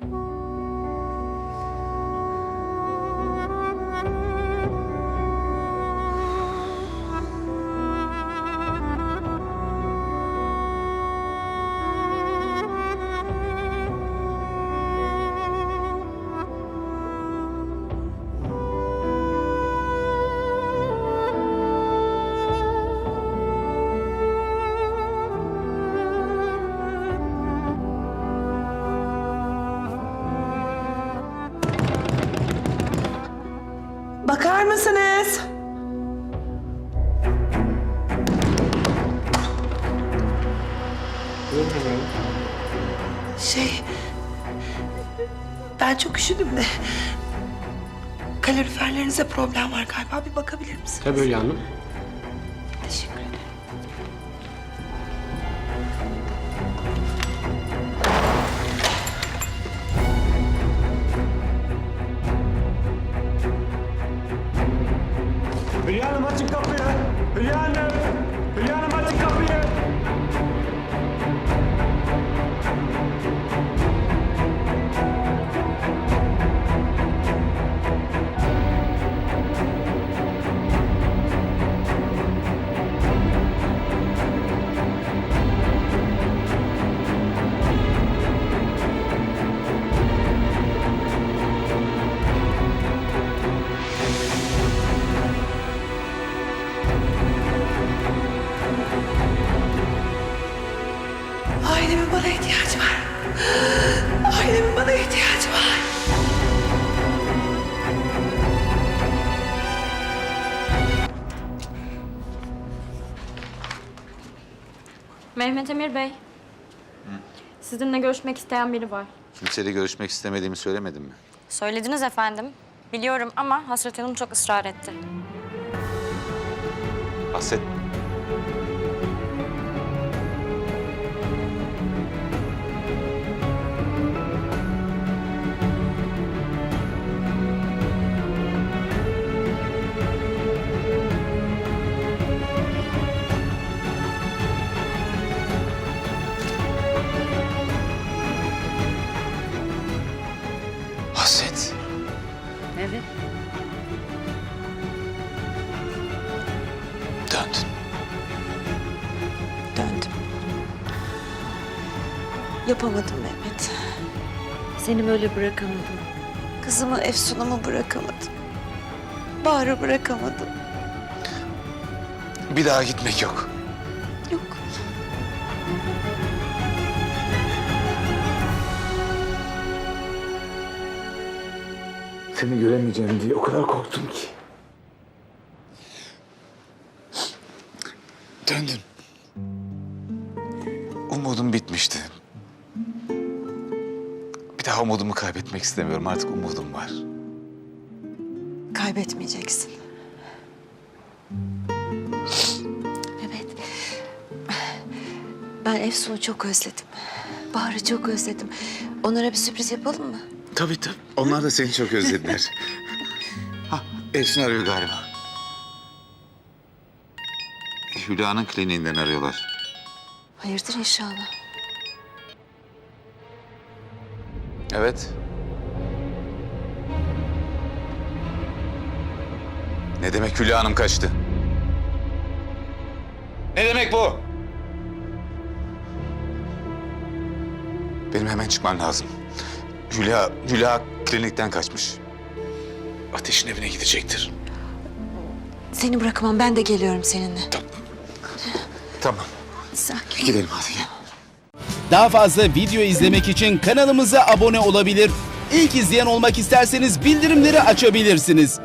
you Bakar mısınız? Şey... Ben çok üşüdüm de... Kaloriferlerinize problem var galiba. Bir bakabilir misiniz? Tabii Hülya Hanım. Teşekkür ederim. Ailemin bana ihtiyacı var. Ailemin bana ihtiyacı var. Mehmet Emir Bey. Sizinle görüşmek isteyen biri var. Kimseyle görüşmek istemediğimi söylemedim mi? Söylediniz efendim. Biliyorum ama Hasret Hanım çok ısrar etti. Hasret. Döndün. Döndüm. Yapamadım Mehmet. Seni böyle bırakamadım. Kızımı Efsun'umu bırakamadım. Bahar'ı bırakamadım. Bir daha gitmek yok. Seni göremeyeceğim diye o kadar korktum ki. Döndün. Umudum bitmişti. Bir daha umudumu kaybetmek istemiyorum. Artık umudum var. Kaybetmeyeceksin. Mehmet. Ben Efsun'u çok özledim. Bahar'ı çok özledim. Onlara bir sürpriz yapalım mı? Tabii tabii. Onlar da seni çok özlediler. ha, Efsun arıyor galiba. Hülya'nın kliniğinden arıyorlar. Hayırdır inşallah. Evet. Ne demek Hülya Hanım kaçtı? Ne demek bu? Benim hemen çıkmam lazım. Hülya, Hülya klinikten kaçmış. Ateşin evine gidecektir. Seni bırakamam. Ben de geliyorum seninle. Tamam. Sakin. Gidelim hadi gel. Daha fazla video izlemek için kanalımıza abone olabilir. İlk izleyen olmak isterseniz bildirimleri açabilirsiniz.